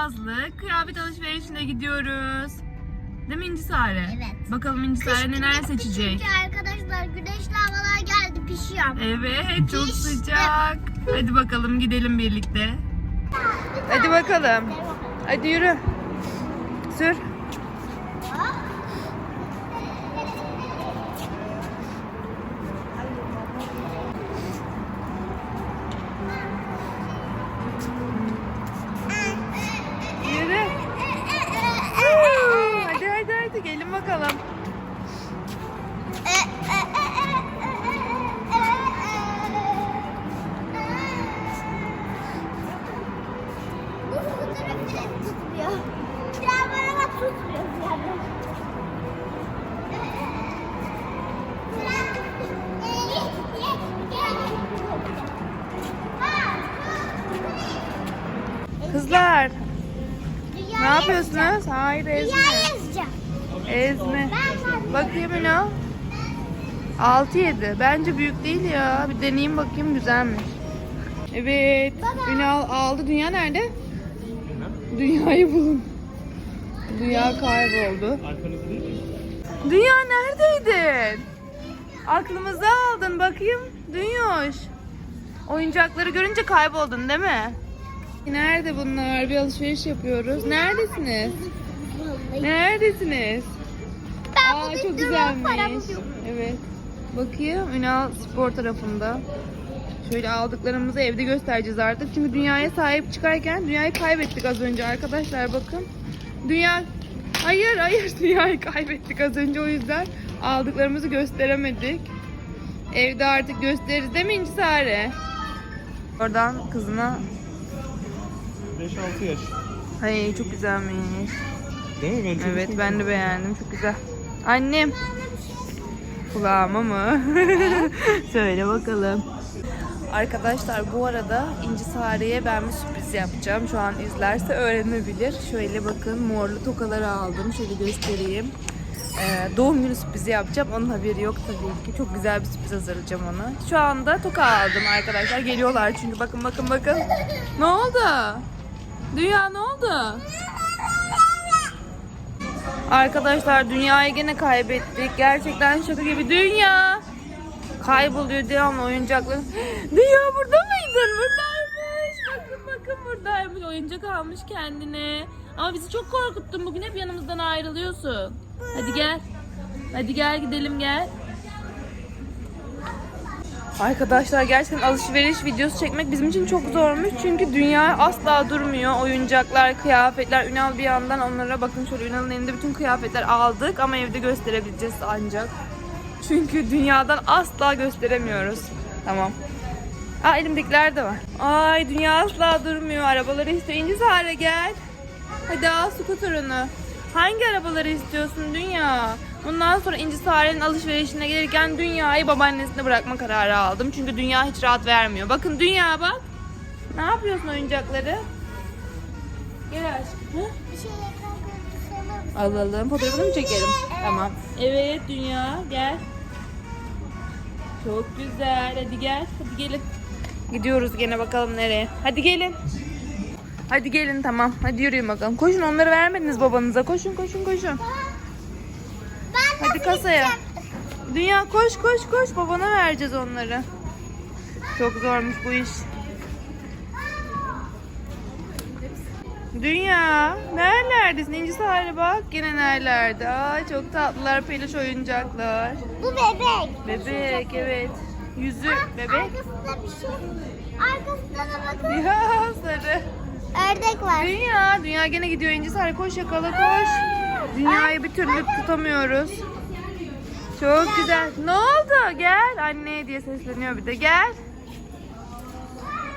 yazlık kıyafet alışverişine gidiyoruz. Değil mi İnci Sare? Evet. Bakalım İnci Sare neler seçecek? Çünkü arkadaşlar güneşli havalar geldi pişiyorum. Evet çok İşte. sıcak. Hadi bakalım gidelim birlikte. Hadi bakalım. Hadi yürü. Sür. Yapıyorsunuz? Hayır ezme. Ezme. Bakayım Ünal. 6-7. Bence büyük değil ya. Bir deneyeyim bakayım güzelmiş. Evet. Baba. Ünal aldı. Dünya nerede? Dünyayı bulun. Dünya kayboldu. Dünya neredeydin? Aklımızda aldın bakayım. Dünyoş. Oyuncakları görünce kayboldun değil mi? Nerede bunlar? Bir alışveriş yapıyoruz. Neredesiniz? Neredesiniz? Ben Aa çok güzelmiş. Evet. Bakayım Ünal spor tarafında. Şöyle aldıklarımızı evde göstereceğiz artık. Çünkü dünyaya sahip çıkarken dünyayı kaybettik az önce arkadaşlar bakın. Dünya Hayır hayır dünyayı kaybettik az önce o yüzden aldıklarımızı gösteremedik. Evde artık gösteririz değil mi İnci Sare? Oradan kızına 5-6 yaş. Ay çok güzelmiş. Değil mi? Ben çok Evet ben de beğendim. Çok güzel. Annem. Kulağıma mı? Söyle bakalım. Arkadaşlar bu arada İnci Sare'ye ben bir sürpriz yapacağım. Şu an izlerse öğrenebilir. Şöyle bakın morlu tokaları aldım. Şöyle göstereyim. Ee, doğum günü sürprizi yapacağım. Onun haberi yok tabii ki. Çok güzel bir sürpriz hazırlayacağım ona. Şu anda toka aldım arkadaşlar. Geliyorlar çünkü bakın bakın bakın. Ne oldu? Dünya ne oldu? Arkadaşlar dünyayı gene kaybettik. Gerçekten şaka gibi. Dünya kayboluyor devamlı oyuncaklar. Dünya burada mıydın? Buradaymış. Bakın bakın buradaymış. Oyuncak almış kendine. Ama bizi çok korkuttun. Bugün hep yanımızdan ayrılıyorsun. Hadi gel. Hadi gel gidelim gel. Arkadaşlar gerçekten alışveriş videosu çekmek bizim için çok zormuş. Çünkü dünya asla durmuyor. Oyuncaklar, kıyafetler. Ünal bir yandan onlara bakın şöyle Ünal'ın elinde bütün kıyafetler aldık ama evde gösterebileceğiz ancak. Çünkü dünyadan asla gösteremiyoruz. Tamam. Aa elimdekiler de var. Ay dünya asla durmuyor. Arabaları istiyor. İnci hale gel. Hadi al skuterını. Hangi arabaları istiyorsun Dünya? Bundan sonra İnci Sare'nin alışverişine gelirken Dünya'yı babaannesine bırakma kararı aldım. Çünkü Dünya hiç rahat vermiyor. Bakın Dünya bak. Ne yapıyorsun oyuncakları? Gel aşkım. Hı? Bir şey görüntüsü Alalım. Fotoğrafını mı çekelim? Tamam. Evet Dünya gel. Çok güzel. Hadi gel. Hadi gelin. Gidiyoruz gene bakalım nereye. Hadi gelin. Hadi gelin tamam. Hadi yürüyün bakalım. Koşun onları vermediniz babanıza. Koşun koşun koşun. Hadi kasaya. Dünya koş koş koş. Babana vereceğiz onları. Çok zormuş bu iş. Dünya nerelerdesin? İnci Sare bak yine nerelerde. Aa çok tatlılar peluş oyuncaklar. Bu bebek. Bebek evet. Yüzük bebek. Arkasında bir şey. Arkasında da bakın. Ya sarı. Ördek var. Dünya, dünya gene gidiyor İnci Sare koş yakala koş. Dünyayı bir türlü tutamıyoruz. Çok güzel. Ne oldu? Gel anne diye sesleniyor bir de gel.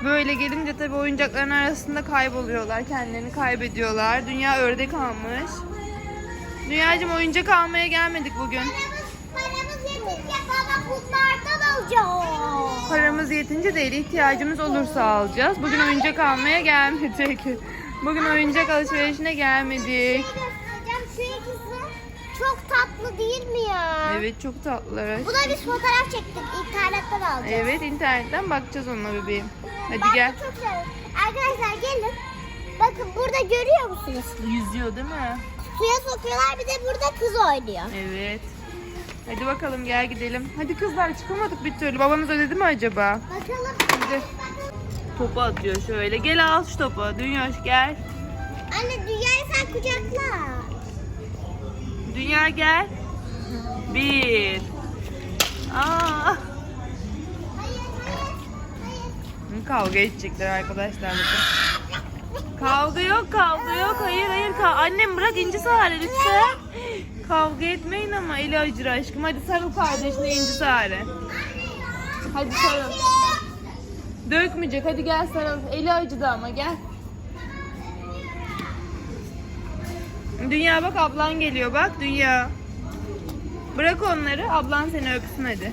Böyle gelince tabii oyuncakların arasında kayboluyorlar. Kendilerini kaybediyorlar. Dünya ördek almış. Dünyacığım oyuncak almaya gelmedik bugün. Paramız yetince baba bunlardan alacağız. Paramız yetince değil, ihtiyacımız olursa alacağız. Bugün oyuncak almaya gelmedik. Bugün oyuncak alışverişine gelmedik. Çok tatlı değil mi ya? Evet çok tatlılar. Buna biz fotoğraf çektik. İnternetten alacağız. Evet internetten bakacağız onunla bebeğim. Hadi Ben gel. çok seviyorum. Arkadaşlar gelin. Bakın burada görüyor musunuz? Yüzüyor değil mi? Suya sokuyorlar bir de burada kız oynuyor. Evet. Hadi bakalım gel gidelim. Hadi kızlar çıkamadık bir türlü. Babanız ödedi mi acaba? Bakalım. Hadi. Topu atıyor şöyle. Gel al şu topu. Dünyaş gel. Anne dünyayı sen kucakla. Dünya gel. Bir. Aa. Kavga edecekler arkadaşlar bakın. Kavga yok, kavga yok. Hayır, hayır. Ka- Annem bırak inci Sare lütfen. Kavga etmeyin ama eli acır aşkım. Hadi sarıl kardeşine inci Sare. Hadi sarıl. Dökmeyecek. Hadi gel sarıl. Eli acıdı ama gel. Dünya bak ablan geliyor bak Dünya. Bırak onları ablan seni öpsün hadi.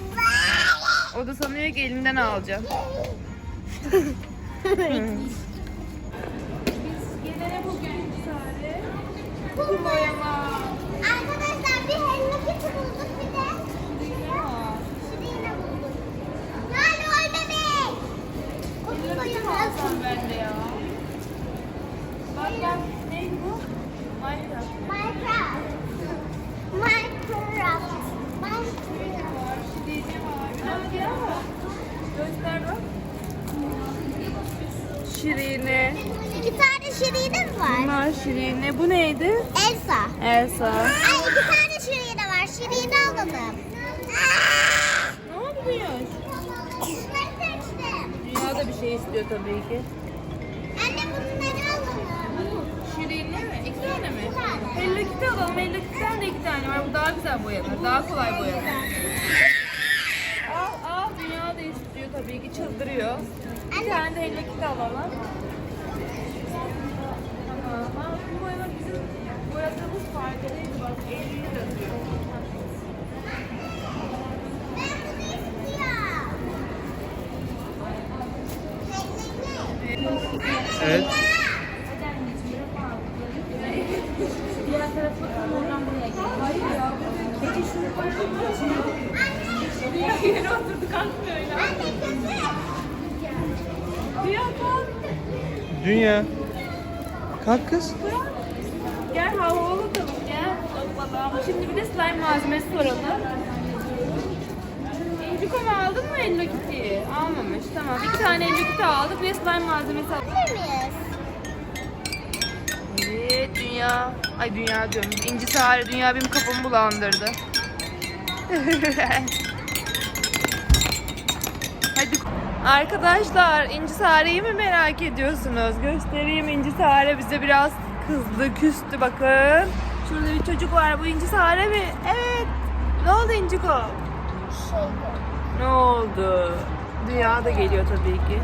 O da sanıyor ki elinden alacağım. Gelene bugün Sare. Kum boyama. Arkadaşlar bir Hello Kitty bulduk bir de. Şirin'i bulduk. Lale oy bebek. Okul boyaması. Ben de ya. Bak bak neydi bu? Minecraft. Minecraft. Minecraft. Minecraft. Var, şirince var. Biraz ya. Göster bak. Şirine. İki tane Şirin'im var. Bunlar şirine. Bu neydi? Elsa. Elsa. Ay iki tane Şirin'i var. Şirin'i alalım. Ne oldu Dünya? Da bir şey istiyor tabii ki. Anne bunları alalım. Şirinli mi? İki tane mi? Hello Kitty alalım. Hello Kitty'den de iki tane var. Bu daha güzel boyanır. Daha kolay boyanır. Al al. Dünya da istiyor tabii ki. Çıldırıyor. Bir tane de Hello Kitty alalım. Tamam. Ama bu boyalar bizim boyadığımız farkı değil. Bak 50 yazıyor. Ben bunu istiyorum. Evet. Diğer tarafı oradan buraya gel. Hayır ya. Peki şunu Dünya yere oturdu kalkmıyor ya. Dünya kalk. Dünya. Kalk kız. Gel hava bakalım gel. Şimdi bir de slime malzemesi soralım. İnciko mu aldın mı Hello Kitty'yi? Almamış. Tamam. İki tane Hello Kitty aldık. Bir de slime malzemesi aldık. Evet dünya. Ay dünya diyorum. İnci Sare dünya benim kafamı bulandırdı. Hadi. Arkadaşlar İnci Sare'yi mi merak ediyorsunuz? Göstereyim İnci Sare bize biraz kızdı, küstü bakın. Şurada bir çocuk var. Bu İnci Sare mi? Evet. Ne oldu İnciko? Şey. Ne oldu? Dünya da geliyor tabii ki.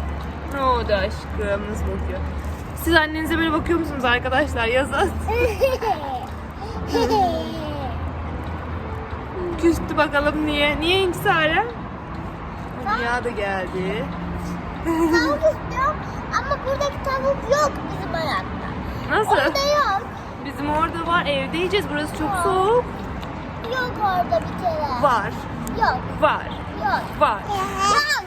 Ne oldu aşkım? Nasıl bakıyor? Siz annenize böyle bakıyor musunuz arkadaşlar? Yazın. Küstü bakalım niye? Niye İnci Sare? Dünya da geldi. tavuk istiyorum ama buradaki tavuk yok bizim ayakta. Nasıl? Orada yok. Bizim orada var. Evde yiyeceğiz. Burası çok soğuk. Yok orada bir kere. Var. Yok. Var. Yok. Var. Yok.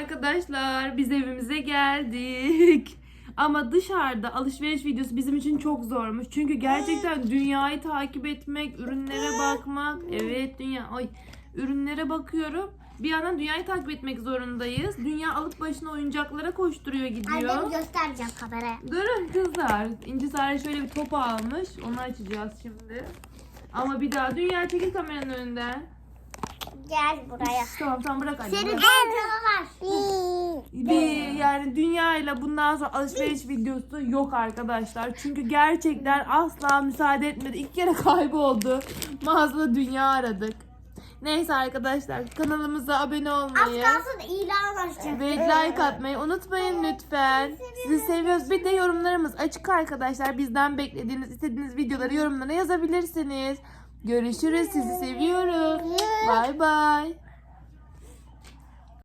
Arkadaşlar biz evimize geldik. Ama dışarıda alışveriş videosu bizim için çok zormuş. Çünkü gerçekten dünyayı takip etmek, ürünlere bakmak. Evet dünya. Ay ürünlere bakıyorum. Bir yandan dünyayı takip etmek zorundayız. Dünya alıp başına oyuncaklara koşturuyor gidiyor. Annemi göstereceğim kameraya. Durun kızlar. İnci Sare şöyle bir top almış. Onu açacağız şimdi. Ama bir daha dünya çekil kameranın önünden. Gel buraya. Tamam tamam bırak anne. Senin bırak. canavar. Bir yani dünyayla bundan sonra alışveriş videosu yok arkadaşlar. Çünkü gerçekten asla müsaade etmedi. İlk kere kayboldu. Mağazada dünya aradık. Neyse arkadaşlar kanalımıza abone Az olmayı kalsın ilan açacağım. ve like atmayı unutmayın lütfen. Sizi seviyoruz. Bir de yorumlarımız açık arkadaşlar. Bizden beklediğiniz, istediğiniz videoları yorumlara yazabilirsiniz. Görüşürüz. Sizi seviyoruz. Bay bay.